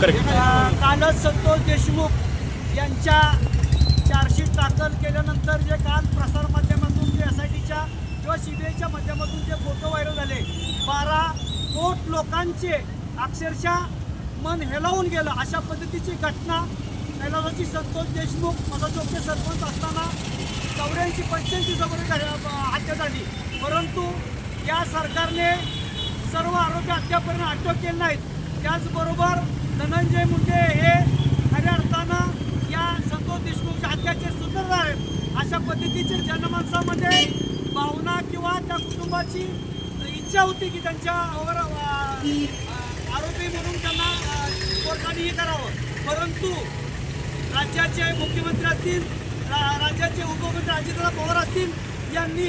कालच संतोष देशमुख यांच्या चार्जशीट दाखल केल्यानंतर जे काल प्रसारमाध्यमातून जे एस आय टीच्या किंवा सी बी आयच्या माध्यमातून जे फोटो व्हायरल झाले बारा कोट लोकांचे अक्षरशः मन हेलावून गेलं. अशा पद्धतीची घटना कैलासाची संतोष देशमुख माझा सरपंच असताना चौऱ्याऐंशी पंच्याऐंशी जवळ हत्या झाली. परंतु या सरकारने सर्व आरोपी अद्यापर्यंत अटक केले नाहीत. त्याचबरोबर धनंजय मुंडे हे खऱ्या अर्थानं या संतोष देशमुखच्या हत्याचे सूत्रधार आहेत. अशा पद्धतीचे जनमानसामध्ये भावना किंवा त्या कुटुंबाची इच्छा होती की त्यांच्यावर आरोपी म्हणून त्यांना कोर्टाने हे करावं. परंतु राज्याचे मुख्यमंत्री असतील रा- राज्याचे उपमुख्यमंत्री अजितदा पवार असतील यांनी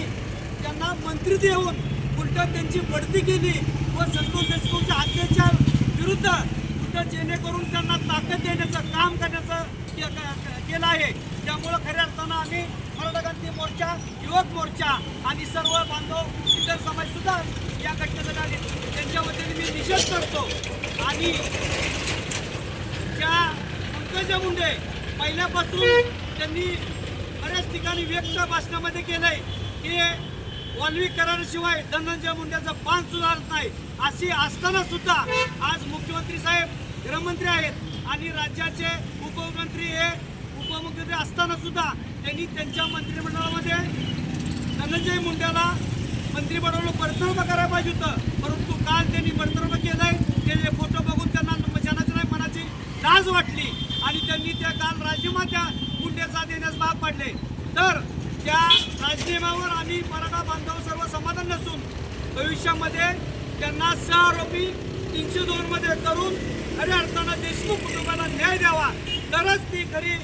त्यांना मंत्री देऊन उलट त्यांची बढती केली व संतोष देशमुखच्या हत्येच्या विरुद्ध कुठं जेणेकरून त्यांना ताकद देण्याचं काम करण्याचं केलं आहे. त्यामुळं खऱ्या अर्थानं आम्ही मराठा क्रांती मोर्चा युवक मोर्चा आणि सर्व बांधव इतर समाज सुद्धा या घटनेसाठी आले त्यांच्या वतीने मी निषेध करतो. आणि त्या पंकजा मुंडे पहिल्यापासून त्यांनी बऱ्याच ठिकाणी व्यक्त भाषणामध्ये केलंय. की वाल्मिक कराराशिवाय धनंजय मुंडेचं पान सुधारत नाही. अशी असताना सुद्धा आज मुख्यमंत्री साहेब गृहमंत्री आहेत. आणि राज्याचे उपमुख्यमंत्री हे उपमुख्यमंत्री असताना सुद्धा त्यांनी त्यांच्या मंत्रिमंडळामध्ये धनंजय मुंड्याला मंत्री बनवलं बडतर्फ करायला पाहिजे होतं. परंतु काल त्यांनी बडतर्फ केलंय. त्याचे फोटो बघून त्यांना जनाची नाही मनाची लाज वाटली. आणि त्यांनी त्या काल राजीनामा त्या मुंड्याचा देण्यास भाग पाडले. तर नियमावर आम्ही मराठा बांधव सर्व समाधान नसून भविष्यामध्ये त्यांना सहा आरोपी तीनशे दोन मध्ये करून खऱ्या अर्थानं देशमुख कुटुंबाला न्याय द्यावा. तरच ती खरी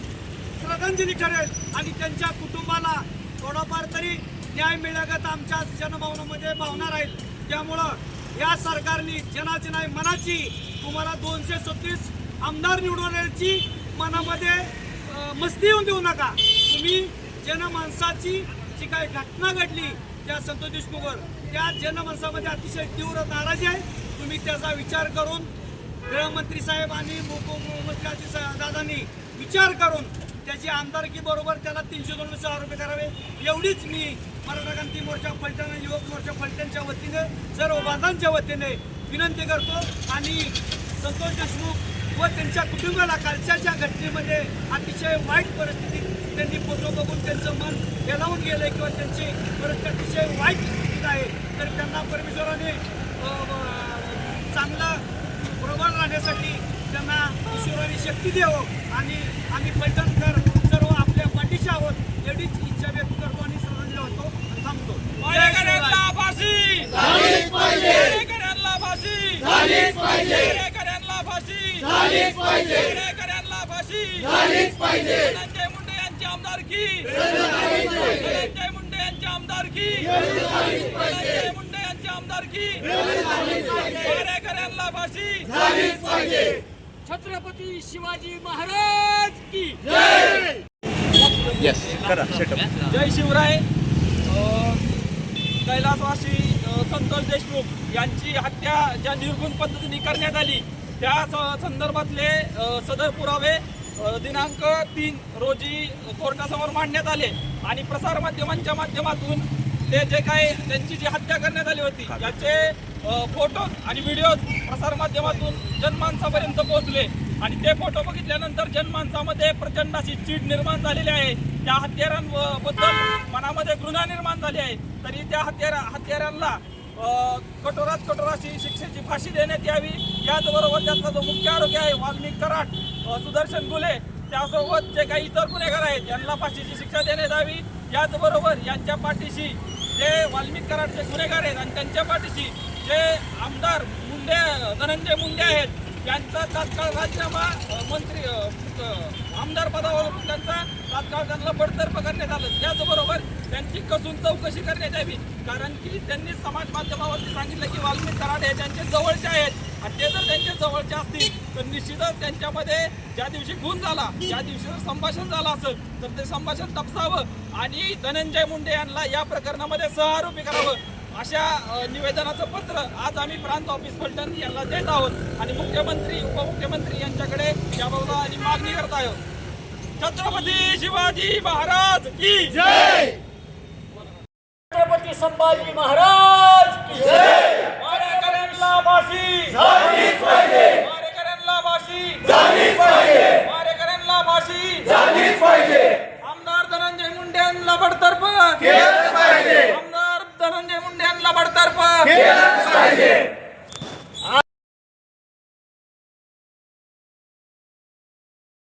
श्रद्धांजली ठरेल आणि त्यांच्या कुटुंबाला थोडाफार तरी न्याय मिळागत आमच्या जनभावनामध्ये भावना राहील. त्यामुळं या सरकारने जनाची नाही मनाची तुम्हाला दोनशे सत्तीस आमदार निवडवण्याची मनामध्ये मस्ती येऊन देऊ नका. तुम्ही जनमानसाची जी काही घटना घडली त्या संतोष देशमुखवर त्या जनमानसामध्ये अतिशय तीव्र नाराजी आहे. तुम्ही त्याचा विचार करून गृहमंत्री साहेब आणि उपमुख्यमंत्री दादांनी विचार करून त्याची आमदारकी बरोबर त्याला तीनशे दोन सहा रुपये करावे. एवढीच मी मराठा क्रांती मोर्चा फलटण युवक मोर्चा फलटणच्या वतीने सर्व बांधांच्या वतीने विनंती करतो. आणि संतोष देशमुख व त्यांच्या कुटुंबाला कालच्या घटनेमध्ये अतिशय वाईट परिस्थितीत त्यांनी फोटो बघून त्यांचं मन हेलावून गेलं किंवा त्यांची परिस्थिती अतिशय वाईट स्थितीत आहे. तर त्यांना परमेश्वराने चांगलं प्रबळ राहण्यासाठी त्यांना ईश्वराने शक्ती द्यावं आणि आम्ही पैठणकर सर्व आपल्या पाठीशी आहोत एवढीच इच्छा व्यक्त करतो आणि श्रद्धांजली होतो थांबतो. जय आमदारकी धनंजय मुंडे यांची आमदारकी धनंजय मुंडे यांची आमदारकी मारेकऱ्यांना फाशी? छत्रपती शिवाजी महाराज की? येस करा सेटअप जय शिवराय. अ, कैलासवासी संतोष देशमुख यांची हत्या ज्या निर्गुण पद्धतीने करण्यात आली त्या संदर्भातले सदर पुरावे दिनांक तीन रोजी कोर्टासमोर मांडण्यात आले आणि प्रसारमाध्यमांच्या माध्यमातून ते जे काही त्यांची जी हत्या करण्यात आली होती याचे फोटो आणि व्हिडिओ प्रसारमाध्यमातून जनमानसापर्यंत पोहोचले. आणि ते फोटो बघितल्यानंतर जनमानसामध्ये प्रचंड अशी चीड निर्माण झालेली आहे. त्या हत्यारांबद्दल मनामध्ये घृणा निर्माण झाली आहे. तरी त्या हत्यारा हत्यारांना कठोरात कठोर अशी शिक्षेची फाशी देण्यात यावी. याचबरोबर त्यातला जो मुख्य आरोग्य आहे वाल्मिक कराट सुदर्शन गुले त्यासोबत जे काही इतर गुन्हेगार आहेत यांना फाशीची शिक्षा देण्यात यावी. याचबरोबर यांच्या पाठीशी जे वाल्मिक कराडचे गुन्हेगार आहेत आणि त्यांच्या पाठीशी जे आमदार मुंडे धनंजय मुंडे आहेत यांचा तात्काळ राजीनामा मंत्री आमदार पदावरून त्यांचा तात्काळ त्यांना बडतर्फ करण्यात आलं. त्याचबरोबर त्यांची कसून चौकशी करण्यात यावी. कारण की त्यांनी समाज माध्यमावरती सांगितलं की वाल्मिक कराड हे त्यांचे जवळचे आहेत. आणि ते जर त्यांचे जवळचे असतील तर निश्चितच त्यांच्यामध्ये ज्या दिवशी खून झाला ज्या दिवशी जर संभाषण झालं असेल तर ते संभाषण तपसावं. आणि धनंजय मुंडे यांना या प्रकरणामध्ये सहआरोपी करावं. अशा निवेदनाचं पत्र आज आम्ही प्रांत ऑफिस फलटण यांना देत आहोत आणि मुख्यमंत्री उपमुख्यमंत्री यांच्याकडे याबाबत आणि मागणी करत आहोत. छत्रपती शिवाजी महाराज की छत्रपती संभाजी महाराज!